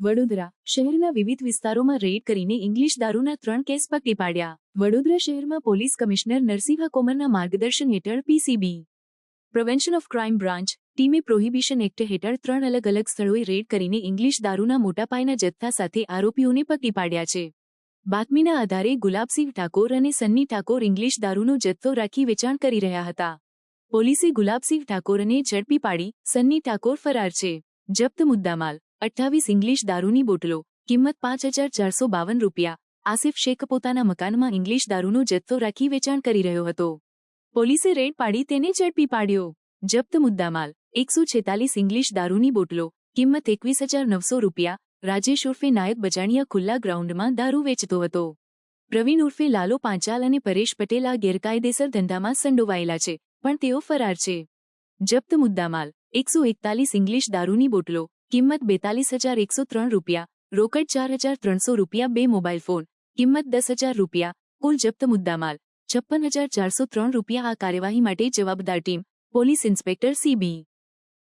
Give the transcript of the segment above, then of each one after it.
વડોદરા શહેરના વિવિધ વિસ્તારોમાં રેડ કરીને ઇંગ્લિશ દારૂના ત્રણ કેસ પકડી પાડ્યા. વડોદરા શહેરમાં પોલીસ કમિશનર નરસિંહ કોમરના માર્ગદર્શન હેઠળ PCB. Prevention of crime branch, ટીમે પ્રોહિબિશન એક્ટ હેઠળ ત્રણ અલગ અલગ સ્થળોએ રેડ કરીને ઇંગ્લિશ દારૂના મોટા પાયના જથ્થા સાથે આરોપીઓને પકડી પાડ્યા છે. બાતમીના આધારે ગુલાબસિંહ ઠાકોર અને સન્ની ઠાકોર ઇંગ્લિશ દારૂનો જથ્થો રાખી વેચાણ કરી રહ્યા હતા. પોલીસે ગુલાબસિંહ ઠાકોરને ઝડપી પાડી સન્ની ઠાકોર ફરાર છે. જપ્ત મુદ્દામાલ અઠ્ઠાવીસ ઇંગ્લિશ દારૂની બોટલો, કિંમત પાંચ હજાર ચારસો બાવન રૂપિયા. આસિફ શેખ પોતાના મકાનમાં ઇંગ્લિશ દારૂનો જથ્થો રાખી વેચાણ કરી રહ્યો હતો. પોલીસે રેડ પાડી તેને ઝડપી પાડ્યો. જપ્ત મુદ્દામાલ, એકસો છેતાલીસ ઇંગ્લિશ દારૂની બોટલો, કિંમત એકવીસ હજાર નવસો રૂપિયા. રાજેશ ઉર્ફે નાયક બજાણિયા ખુલ્લા ગ્રાઉન્ડમાં દારૂ વેચતો હતો. પ્રવીણ ઉર્ફે લાલો પાંચાલ અને પરેશ પટેલ આ ગેરકાયદેસર ધંધામાં સંડોવાયેલા છે, પણ તેઓ ફરાર છે. જપ્ત મુદ્દામાલ, એકસો એકતાલીસ ઇંગ્લિશ દારૂની બોટલો કિંમત બેતાલીસ હજાર એકસો ત્રણ રૂપિયા, રોકડ ચાર હજાર ત્રણસો રૂપિયા, બે મોબાઈલ ફોન, કિંમત દસ હજાર રૂપિયા, કુલ જપ્ત મુદ્દામાલ, છપ્પન હજાર ચારસો ત્રણ રૂપિયા આ કાર્યવાહી માટે જવાબદાર team, police inspector C B.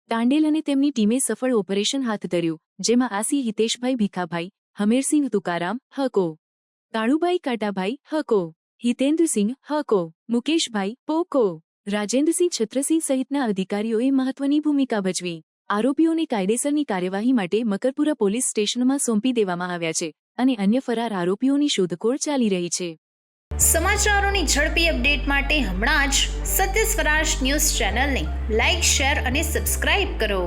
Tandel અને તેમની ટીમે સફળ ઓપરેશન હાથ ધર્યું, જેમાં આસી હિતેશભાઈ ભીખાભાઈ, હમીરસિંહ તુકારામ, હકો. કાળુભાઈ કાટાભાઈ, હકો. હિતેન્દ્રસિંહ, હકો. મુકેશભાઈ, પોકો. રાજેન્દ્રસિંહ છત્રસિંહ સહિતના અધિકારીઓએ મહત્વની ભૂમિકા ભજવી. આરોપીઓને કાયદેસરની કાર્યવાહી માટે મકરપુરા પોલીસ સ્ટેશનમાં સોંપી દેવામાં આવ્યા છે અને અન્ય ફરાર આરોપીઓની શોધખોળ ચાલી રહી છે. સમાચારોની ઝડપી અપડેટ માટે હમણાં જ સત્ય સ્વરાજ ન્યૂઝ ચેનલને લાઇક શેર અને સબસ્ક્રાઇબ કરો.